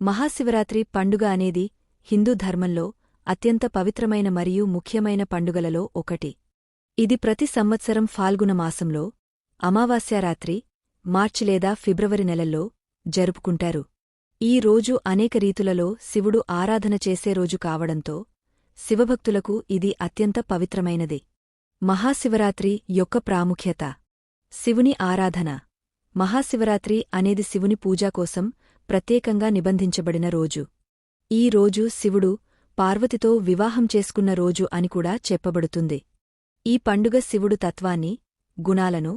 మహాశివరాత్రి పండుగ అనేది హిందూ ధర్మంలో అత్యంత పవిత్రమైన మరియు ముఖ్యమైన పండుగలలో ఒకటి. ఇది ప్రతి సంవత్సరం ఫాల్గుణ మాసంలో అమావాస్యారాత్రి మార్చి లేదా ఫిబ్రవరి నెలల్లో జరుపుకుంటారు. ఈ రోజు అనేక రీతులలో శివుడు ఆరాధన చేసే రోజు కావడంతో శివభక్తులకు ఇది అత్యంత పవిత్రమైనది. మహాశివరాత్రి యొక్క ప్రాముఖ్యత. శివుని ఆరాధన. మహాశివరాత్రి అనేది శివుని పూజా కోసం ప్రత్యేకంగా నిబంధించబడిన రోజు. ఈ రోజు శివుడు పార్వతితో వివాహం చేసుకున్న రోజు అని కూడా చెప్పబడుతుంది. ఈ పండుగ శివుడు తత్వాన్ని గుణాలను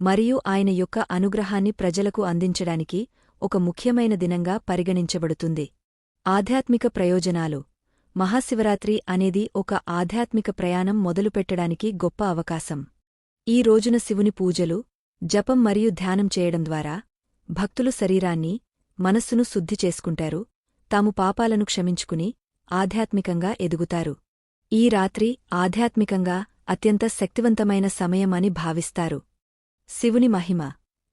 మరియు ఆయన యొక్క అనుగ్రహాన్ని ప్రజలకు అందించడానికి ఒక ముఖ్యమైన దినంగా పరిగణించబడుతుంది. ఆధ్యాత్మిక ప్రయోజనాలు. మహాశివరాత్రి అనేది ఒక ఆధ్యాత్మిక ప్రయాణం మొదలుపెట్టడానికి గొప్ప అవకాశం. ఈ రోజున శివుని పూజలు జపం మరియు ధ్యానం చేయడం ద్వారా భక్తులు శరీరాన్ని మనస్సును శుద్ధి చేసుకుంటారు. తాము పాపాలను క్షమించుకుని ఆధ్యాత్మికంగా ఎదుగుతారు. ఈ రాత్రి ఆధ్యాత్మికంగా అత్యంత శక్తివంతమైన సమయమని భావిస్తారు. శివుని మహిమ.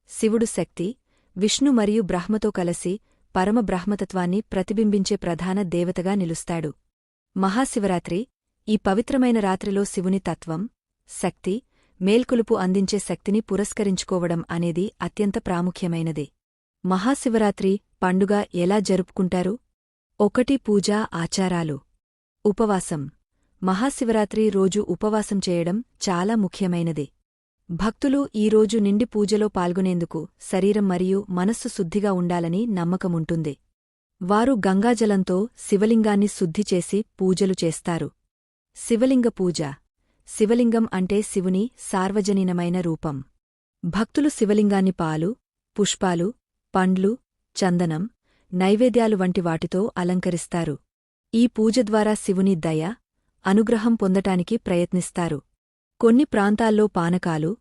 శివుడు శక్తి విష్ణు మరియు బ్రహ్మతో కలసి పరమబ్రహ్మతత్వాన్ని ప్రతిబింబించే ప్రధాన దేవతగా నిలుస్తాడు. మహాశివరాత్రి ఈ పవిత్రమైన రాత్రిలో శివుని తత్వం శక్తి మేల్కొలుపు అందించే శక్తిని పురస్కరించుకోవడం అనేది అత్యంత ప్రాముఖ్యమైనది. మహాశివరాత్రి పండుగ ఎలా జరుపుకుంటారు? ఒకటి పూజా ఆచారాలు. ఉపవాసం. మహాశివరాత్రి రోజు ఉపవాసం చేయడం చాలా ముఖ్యమైనది. భక్తులు ఈ రోజు నిండి పూజలో పాల్గొనేందుకు శరీరం మరియు మనస్సు శుద్ధిగా ఉండాలని నమ్మకముంటుంది వారు గంగాజలంతో శివలింగాన్ని శుద్ధి చేసి పూజలు చేస్తారు. శివలింగ పూజ. శివలింగం అంటే శివుని సార్వజనీనమైన రూపం. భక్తులు శివలింగాన్ని పాలు పుష్పాలు పండ్లు చందనం నైవేద్యాలు వంటి వాటితో అలంకరిస్తారు. ఈ పూజ ద్వారా శివుని దయ అనుగ్రహం పొందటానికి ప్రయత్నిస్తారు. కొన్ని ప్రాంతాల్లో పానకాలు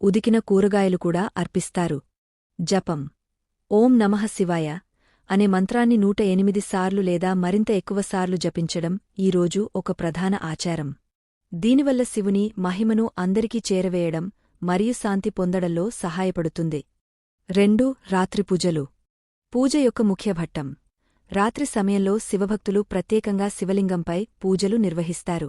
ఉదికిన కూరగాయలు కూడా అర్పిస్తారు. జపం. ఓం నమః శివాయ అనే మంత్రాన్ని నూట ఎనిమిది సార్లు లేదా మరింత ఎక్కువసార్లు జపించడం ఈరోజు ఒక ప్రధాన ఆచారం. దీనివల్ల శివుని మహిమను అందరికీ చేరవేయడం మరియు శాంతి పొందడంలో సహాయపడుతుంది. రెండు రాత్రి పూజలు. పూజ యొక్క ముఖ్యభట్టం రాత్రి సమయంలో శివభక్తులు ప్రత్యేకంగా శివలింగంపై పూజలు నిర్వహిస్తారు.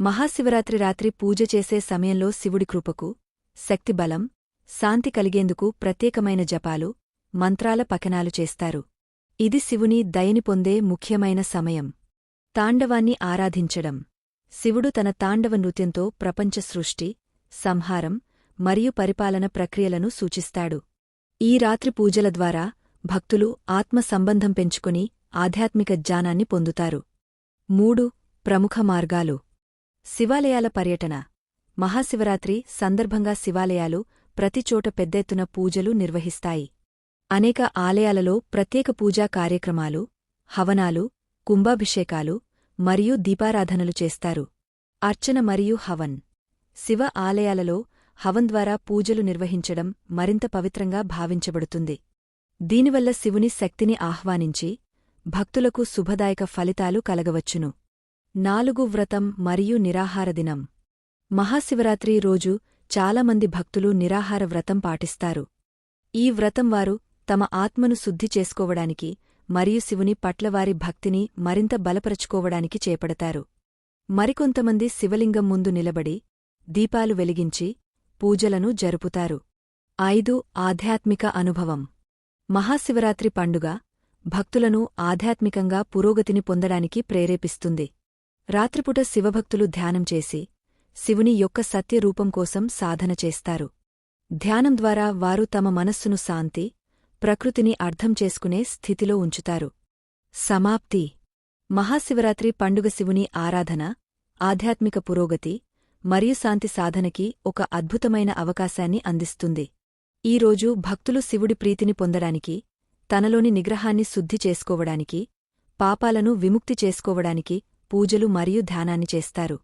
మహాశివరాత్రి రాత్రి పూజ చేసే సమయంలో శివుడి కృపకు శక్తిబలం శాంతి కలిగేందుకు ప్రత్యేకమైన జపాలు మంత్రాల పకనాలు చేస్తారు. ఇది శివుని దయని పొందే ముఖ్యమైన సమయం. తాండవాన్ని ఆరాధించడం. శివుడు తన తాండవ నృత్యంతో ప్రపంచ సృష్టి సంహారం మరియు పరిపాలన ప్రక్రియలను సూచిస్తాడు. ఈ రాత్రి పూజల ద్వారా భక్తులు ఆత్మ సంబంధం పెంచుకుని ఆధ్యాత్మిక జ్ఞానాన్ని పొందుతారు. మూడు ప్రముఖ మార్గాలు. శివాలయాల పర్యటన. మహాశివరాత్రి సందర్భంగా శివాలయాలు ప్రతిచోట పెద్దెత్తున పూజలు నిర్వహిస్తాయి. అనేక ఆలయాలలో ప్రత్యేక పూజా కార్యక్రమాలు హవనాలు కుంభాభిషేకాలు మరియు దీపారాధనలు చేస్తారు. అర్చన మరియు హవన్. శివ ఆలయాలలో హవన్ ద్వారా పూజలు నిర్వహించడం మరింత పవిత్రంగా భావించబడుతుంది. దీనివల్ల శివుని శక్తిని ఆహ్వానించి భక్తులకు శుభదాయక ఫలితాలు కలగవచ్చును. నాలుగు వ్రతం మరియు నిరాహార దినం. మహాశివరాత్రి రోజు చాలామంది భక్తులు నిరాహార వ్రతం పాటిస్తారు. ఈ వ్రతం వారు తమ ఆత్మను శుద్ధి చేసుకోవడానికి మరియు శివుని పట్లవారి భక్తిని మరింత బలపరచుకోవడానికి చేపడతారు. మరికొంతమంది శివలింగం ముందు నిలబడి దీపాలు వెలిగించి పూజలను జరుపుతారు. ఐదు ఆధ్యాత్మిక అనుభవం. మహాశివరాత్రి పండుగ భక్తులను ఆధ్యాత్మికంగా పురోగతిని పొందడానికి ప్రేరేపిస్తుంది. రాత్రిపుట శివభక్తులు ధ్యానం చేసి శివుని యొక్క సత్యరూపం కోసం సాధన చేస్తారు. ధ్యానం ద్వారా వారు తమ మనస్సును శాంతి ప్రకృతిని అర్థం చేసుకునే స్థితిలో ఉంచుతారు. సమాప్తి. మహాశివరాత్రి పండుగ శివుని ఆరాధన ఆధ్యాత్మిక పురోగతి మరియు శాంతి సాధనకి ఒక అద్భుతమైన అవకాశాన్ని అందిస్తుంది. ఈరోజు భక్తులు శివుడి ప్రీతిని పొందడానికి తనలోని నిగ్రహాన్ని శుద్ధి చేసుకోవడానికి పాపాలను విముక్తి చేసుకోవడానికి పూజలు మరియు ధ్యానాన్ని చేస్తారు.